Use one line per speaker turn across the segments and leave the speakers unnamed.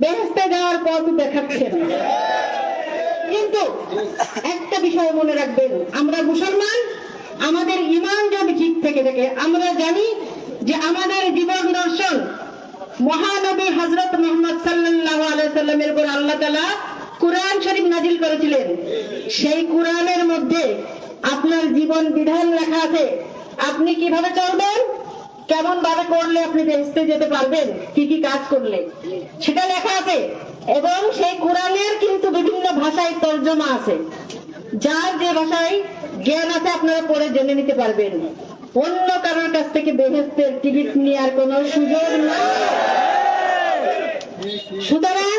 বেহেস্তে যাওয়ার পথ দেখাচ্ছেন কিন্তু একটা বিষয় মনে রাখবেন, আমরা মুসলমান, আমাদের ইমান যদি ঠিক থেকে থাকে, আমরা জানি যে আমাদের জীবন দর্শন মহানবী হজরত মোহাম্মদ সাল্লাল্লাহু আলাইহি সাল্লামের উপর আল্লাহ তাআলা কুরআন শরীফ নাজিল করেছিলেন। সেই কোরআনের মধ্যে আপনার জীবন বিধান লেখা আছে। আপনি কীভাবে চলবেন? কেমন ভাবে করলে আপনি বেহেস্তে যেতে পারবেন? কি কি কাজ করলে? সেটা লেখা আছে। এবং সেই কোরআনের কিন্তু বিভিন্ন ভাষায় তর্জমা আছে। যার যে ভাষায় জ্ঞান আছে, আপনারা পড়ে জেনে নিতে পারবেন। অন্য কারোর কাছ থেকে বেহেস্তের টিকিট নেওয়ার কোনো সুযোগ সুতরাং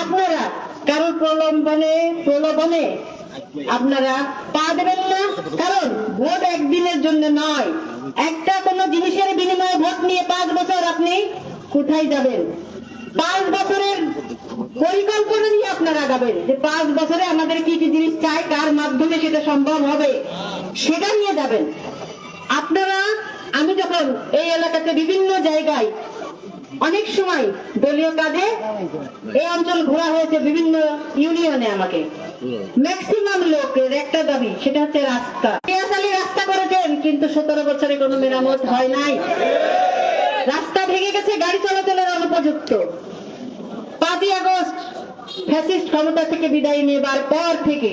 আপনারা কারোর প্রলম্বনে প্রলোভনে আপনারা পা দেবেন না, কারণ ভোট একদিনের জন্য নয়। একটা কোন জিনিসের বিনিময়ে ভোট নিয়ে পাঁচ বছর আপনি কোথায় যাবেন? পাঁচ বছরের পরিকল্পনা নিয়ে আপনারা আগাবেন যে পাঁচ বছরে আমাদের কি কি জিনিস চাই, কার মাধ্যমে সেটা সম্ভব হবে, সেটা নিয়ে যাবেন। আপনারা, আমি যখন এই এলাকাতে বিভিন্ন জায়গায় অনেক সময় দলীয় কাজে এই অঞ্চল ঘোরা হয়েছে বিভিন্ন ইউনিয়নে আমাকে। ম্যাক্সিমাম লোকের একটা দাবি, সেটা হচ্ছে রাস্তা। পেয়াসালি রাস্তা করেছেন, কিন্তু সতেরো বছরে কোনো মেরামত হয় নাই। রাস্তা ভেঙে গেছে, গাড়ি চলাচলের অনুপযুক্ত। পাঁচই আগস্ট, ফ্যাসিস্ট ক্ষমতা থেকে বিদায় নেবার পর থেকে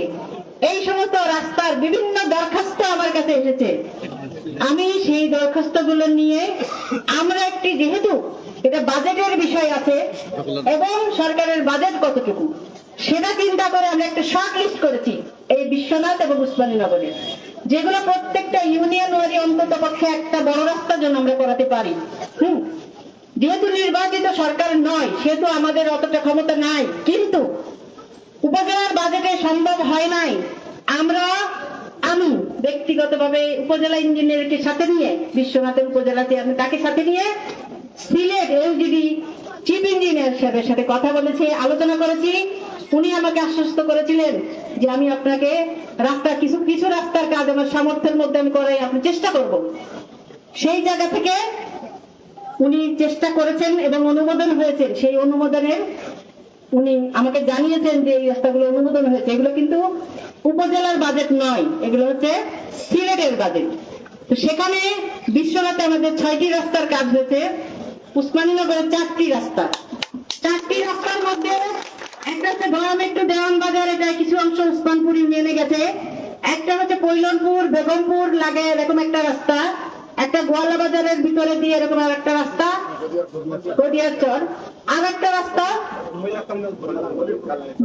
এই সমস্ত রাস্তার বিভিন্ন দরখাস্ত আমার কাছে এসেছে। আমি সেই দরখাস্তগুলো নিয়ে আমরা একটি যেহেতু এটা বাজেটের বিষয় আছে, এবং সরকারের বাজেট কতটুকু? সেটা চিন্তা করে আমরা একটা শর্ট লিস্ট করেছি এই বিশ্বনাথ এবং উসমানীনগরে, যেগুলো প্রত্যেকটা ইউনিয়ন ওয়ারি অন্তত পক্ষে একটা বড় রাস্তার জন্য আমরা করাতে পারি। হুম, যেহেতু নির্বাচিত সরকার নয়, সেহেতু আমাদের অতটা ক্ষমতা নাই, কিন্তু উপজেলার বাজেটে সম্ভব হয় নাই। আমরা আমি ব্যক্তিগতভাবে উপজেলা ইঞ্জিনিয়ারকে সাথে নিয়ে, বিশ্বনাথের উপজেলাতে আমি তাকে সাথে নিয়ে সিলেট এলজিডি চিফ ইঞ্জিনিয়ার সাহেবের সাথে কথা বলেছি, আলোচনা করেছি। উনি আমাকে আশ্বস্ত করেছিলেন যে আমি আপনাকে রাস্তা কিছু কিছু রাস্তার কাজ আমার সামর্থ্যের মধ্যে আমি করাই আপনি চেষ্টা করব। সেই জায়গা থেকে উনি চেষ্টা করেছেন এবং অনুমোদন হয়েছে সেই অনুমোদনের উনি আমাকে জানিয়েছেন যে এই রাস্তাগুলো অনুমোদন হয়েছে। এগুলো কিন্তু উপজেলার বাজেট নয়, এগুলো হচ্ছে সিলেটের বাজেট তো সেখানে বিশ্বনাথে আমাদের ছয়টি রাস্তার কাজ হয়েছে। উসমানীনগরের চারটি রাস্তা। চারটি রাস্তার মধ্যে একটা হচ্ছে গরমের টু দেওয়ান বাজার, এটা কিছু অংশ উসমানপুর ইউনিয়নে গেছে। একটা হচ্ছে কৈলনপুর, বেগমপুর লাগে এরকম একটা রাস্তা। একটা গোয়ালা বাজারের ভিতরে দিয়ে এরকম আর একটা রাস্তা। গদিয়ার আর একটা রাস্তা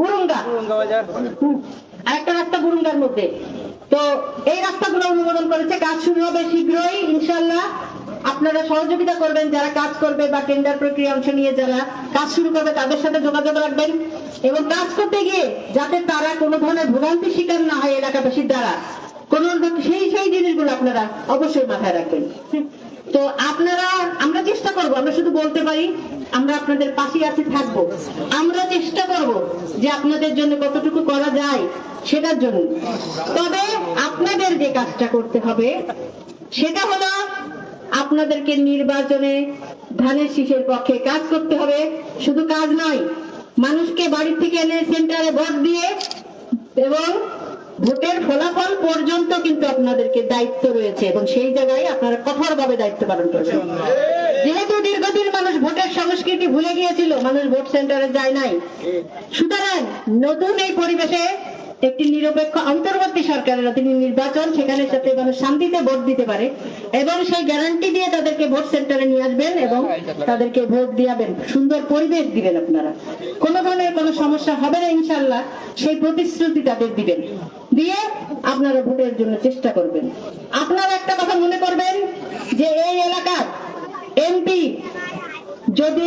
গুরুঙ্গা আর একটা রাস্তা গুরুঙ্গার মধ্যে। তো এই রাস্তাগুলো অনুমোদন করেছে। কাজ শুরু হবে শীঘ্রই ইনশাল্লাহ আপনারা সহযোগিতা করবেন যারা কাজ করবে বা টেন্ডার প্রক্রিয়া অংশ নিয়ে যারা কাজ শুরু করবে তাদের সাথে যোগাযোগ রাখবেন। এবং কাজ করতে গিয়ে যাতে তারা কোনো ধরনের ভোগান্তির শিকার না হয় এলাকাবাসীর দ্বারা। কোন সেই সেই জিনিসগুলো আপনারা অবশ্যই মাথায় রাখবেন। তো আপনারা, আমরা চেষ্টা করব, আমরা শুধু বলতে পারি, আমরা আপনাদের পাশে আছি, থাকব। আমরা চেষ্টা করব যে আপনাদের জন্য কতটুকু করা যায় সেটার জন্য। তবে আপনাদের যে কাজটা করতে হবে, সেটা হলো আপনাদেরকে নির্বাচনে ধানের শীষের পক্ষে কাজ করতে হবে। শুধু কাজ নয়, মানুষকে বাড়ি থেকে এনে সেন্টারে ভোট দিয়ে এবং ভোটের ফলাফল পর্যন্ত কিন্তু আপনাদেরকে দায়িত্ব রয়েছে এবং সেই জায়গায় আপনারা কঠোরভাবে দায়িত্ব পালন করবেন। যেহেতু দীর্ঘদিন মানুষ ভোটের সংস্কৃতি ভুলে গিয়েছিল, মানুষ ভোট সেন্টারে যায় নাই। সুতরাং নতুন এই পরিবেশে একটি নিরপেক্ষ অন্তর্বর্তী সরকারের অধীনে নির্বাচন, সেখানে যাতে মানুষ শান্তিতে ভোট দিতে পারে এবং সেই গ্যারান্টি দিয়ে তাদেরকে ভোট সেন্টারে নিয়ে আসবেন এবং তাদেরকে ভোট দিয়াবেন। সুন্দর পরিবেশ দিবেন আপনারা। কোনো ধরনের কোনো সমস্যা হবে না ইনশাল্লাহ সেই প্রতিশ্রুতি তাদের দিবেন। দিয়ে আপনারা ভোটের জন্য চেষ্টা করবেন। আপনারা একটা কথা মনে করবেন যে এই এলাকার এমপি যদি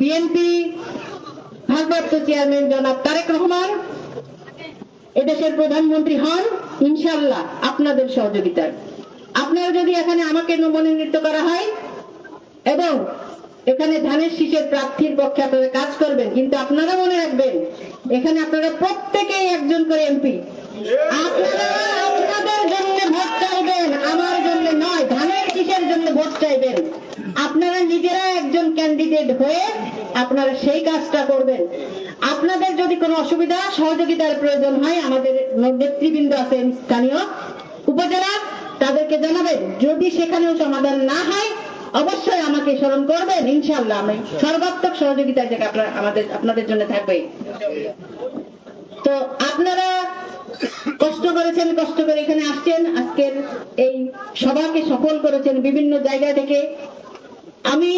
বিএনপি ভারপ্রাপ্ত চেয়ারম্যান জনাব তারেক রহমান এদেশের প্রধানমন্ত্রী হন ইনশাল্লাহ আপনাদের সহযোগিতায়। আপনারা যদি এখানে আমাকে মনোনীত করা হয় এবং এখানে ধানের শীষের প্রার্থীর পক্ষে আপনারা কাজ করবেন, কিন্তু আপনারা মনে রাখবেন, এখানে আপনারা প্রত্যেকেই একজন করে এমপি। আপনাদের হয়ে আপনাদের যদি কোনো অসুবিধা, সহযোগিতার প্রয়োজন হয়, আমাদের নেতৃবৃন্দ আছেন স্থানীয় উপজেলা, তাদেরকে জানাবেন। যদি সেখানেও সমাধান না হয় অবশ্যই আমাকে স্মরণ করবেন ইনশাল্লাহ আমি সর্বাত্মক সহযোগিতা থেকে আপনার আমাদের আপনাদের জন্য থাকবে। তো আপনারা কষ্ট করেছেন কষ্ট করে এখানে আসছেন। আজকের এই সভাকে সফল করেছেন বিভিন্ন জায়গা থেকে। আমি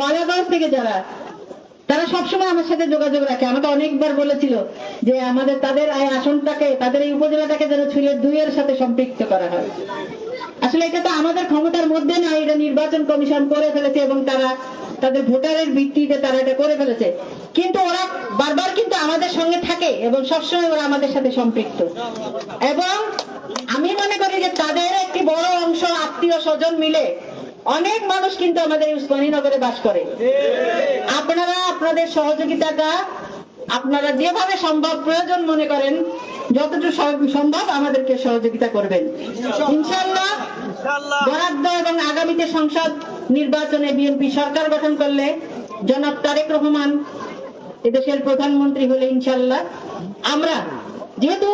বালাগঞ্জ থেকে যারা তারা সবসময় আমার সাথে যোগাযোগ রাখে। আমাকে অনেকবার বলেছিল যে আমাদের তাদের এই আসনটাকে তাদের এই উপজেলাটাকে যেন ছুঁয়ে দুইয়ের সাথে সম্পৃক্ত করা হয়। আসলে এটা তো আমাদের ক্ষমতার মধ্যে না, এটা নির্বাচন কমিশন করে ফেলেছে এবং তারা তাদের ভোটারের ভিত্তিতে তারা এটা করে ফেলেছে। কিন্তু ওরা বারবার কিন্তু আমাদের সঙ্গে থাকে এবং সবসময় ওরা আমাদের সাথে সম্পৃক্ত। এবং আমি মনে করি যে তাদের একটি বড় অংশ আত্মীয় স্বজন মিলে অনেক মানুষ কিন্তু আমাদের উসমানীনগরে বাস করে। আপনারা আপনাদের সহযোগিতাটা আপনারা যেভাবে সম্ভব প্রয়োজন মনে করেন যতটুকু সম্ভব আমাদেরকে সহযোগিতা করবেন। ইনশাল্লাহ বরাদ্দ এবং আগামীতে সংসদ নির্বাচনে বিএনপি সরকার গঠন করলে জনাব তারেক রহমান এদেশের প্রধানমন্ত্রী হলে ইনশাল্লাহ আমরা যেহেতু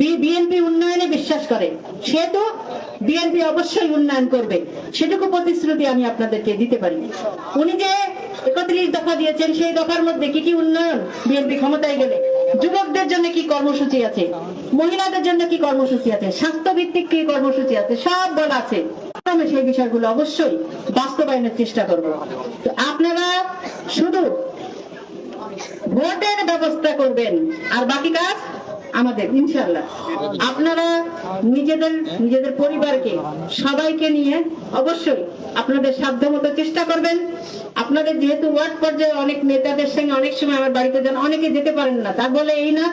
বিএনপি উন্নয়নে বিশ্বাস করে। সেহেতু বিএনপি অবশ্যই উন্নয়ন করবে। সেটুকু প্রতিশ্রুতি আমি আপনাদেরকে দিতে পারি। উনি যে একত্রিশ দফা দিয়েছেন, সেই দফার মধ্যে কি কি উন্নয়ন বিএনপি ক্ষমতায় গেলে? যুবকদের জন্য কি কর্মসূচি আছে? মহিলাদের জন্য কি কর্মসূচি আছে? স্বাস্থ্য ভিত্তিক কি কর্মসূচি আছে? সব বলা আছে। আমি সেই বিষয়গুলো অবশ্যই বাস্তবায়নের চেষ্টা করব। তো আপনারা শুধু ভোটের ব্যবস্থা করবেন, আর বাকি কাজ আমাদের ইনশাল্লাহ আপনারা নিজেদের নিজেদের পরিবারকে, সবাইকে নিয়ে অবশ্যই আপনাদের সাধ্যমতো চেষ্টা করবেন। আপনাদের যেহেতু ওয়ার্ড পর্যায়ে অনেক নেতাদের সঙ্গে অনেক সময় আমার বাড়িতে যান অনেকে যেতে পারেন না। তা বলে এই না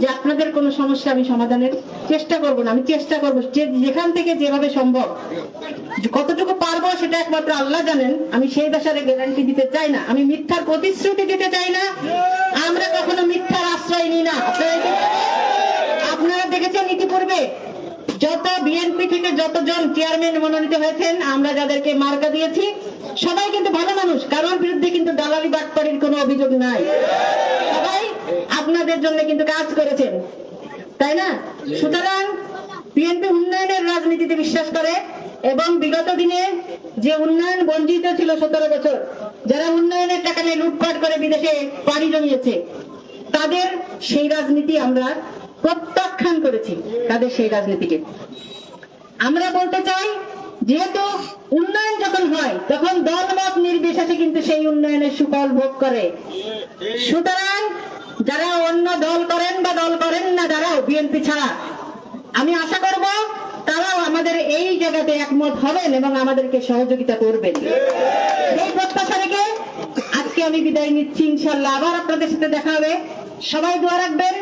যে আপনাদের কোনো সমস্যা আমি সমাধানের চেষ্টা করব না। আমি চেষ্টা করব যেখান থেকে যেভাবে সম্ভব কতটুকু পারব সেটা একমাত্র আল্লাহ জানেন। আমি সেই দশারে গ্যারান্টি দিতে চাই না। আমি মিথ্যার প্রতিশ্রুতি দিতে চাই না। আমরা কখনো মিথ্যার আশ্রয় নিই না। আপনারা দেখেছেন? আপনারা দেখেছেন ইতিপূর্বে যত বিএনপি থেকে যতজন চেয়ারম্যান মনোনীত হয়েছেন, আমরা যাদেরকে মার্কা দিয়েছি, সবাই কিন্তু ভালো মানুষ। কারোর বিরুদ্ধে কিন্তু দালালি বাটপাড়ির কোনো অভিযোগ নাই। সবাই আপনাদের জন্য কিন্তু কাজ করেছেন। তাই না? সুতরাং বিএনপি উন্নয়নের রাজনীতিতে বিশ্বাস করে। এবং বিগত দিনে যে উন্নয়ন বঞ্চিত ছিল সতেরো বছর, যারা উন্নয়নের টাকা নিয়ে লুটপাট করে বিদেশে পাড়ি জমিয়েছে, তাদের সেই রাজনীতি আমরা প্রত্যাখ্যান করেছি, তাদের সেই রাজনীতিকে। আমরা বলতে চাই, যেহেতু উন্নয়ন যখন হয়, তখন দলমত নির্বিশেষে কিন্তু সেই উন্নয়নের সুফল ভোগ করে। সুতরাং যারা অন্য দল করেন বা দল করেন না, যারাও বিএনপি ছাড়া, আমি আশা করব তারাও আমাদের এই জায়গাতে একমত হবেন এবং আমাদেরকে সহযোগিতা করবেন। সেই প্রত্যাশা রেখে আজকে আমি বিদায় নিচ্ছি ইনশাল্লাহ আবার আপনাদের সাথে দেখা হবে। সবাই দোয়া রাখবেন,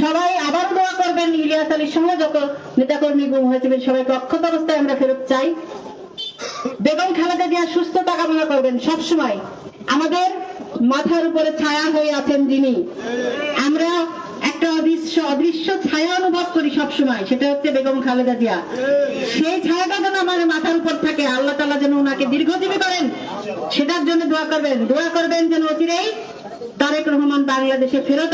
সবাই আবার দোয়া করবেন। ইলিয়াস আলী সহ যত নেতাকর্মী গুম হয়েছিলেন, সবাইকে অক্ষত অবস্থায় আমরা ফেরত চাই। বেগম খালেদা জিয়া সুস্থতা কামনা করবেন সবসময়। আমাদের মাথার উপরে ছায়া হয়ে আছেন যিনি। অদৃশ্য অদৃশ্য ছায়া অনুভব করি সব সময় সেটা হচ্ছে বেগম খালেদা জিয়া। সেই ছায়াটা যেন আমার মাথার উপর থাকে, আল্লাহ তালা যেন ওনাকে দীর্ঘজীবী করেন, সেটার জন্য দোয়া করবেন। দোয়া করবেন যেন অচিরেই তারেক রহমান বাংলাদেশে ফেরত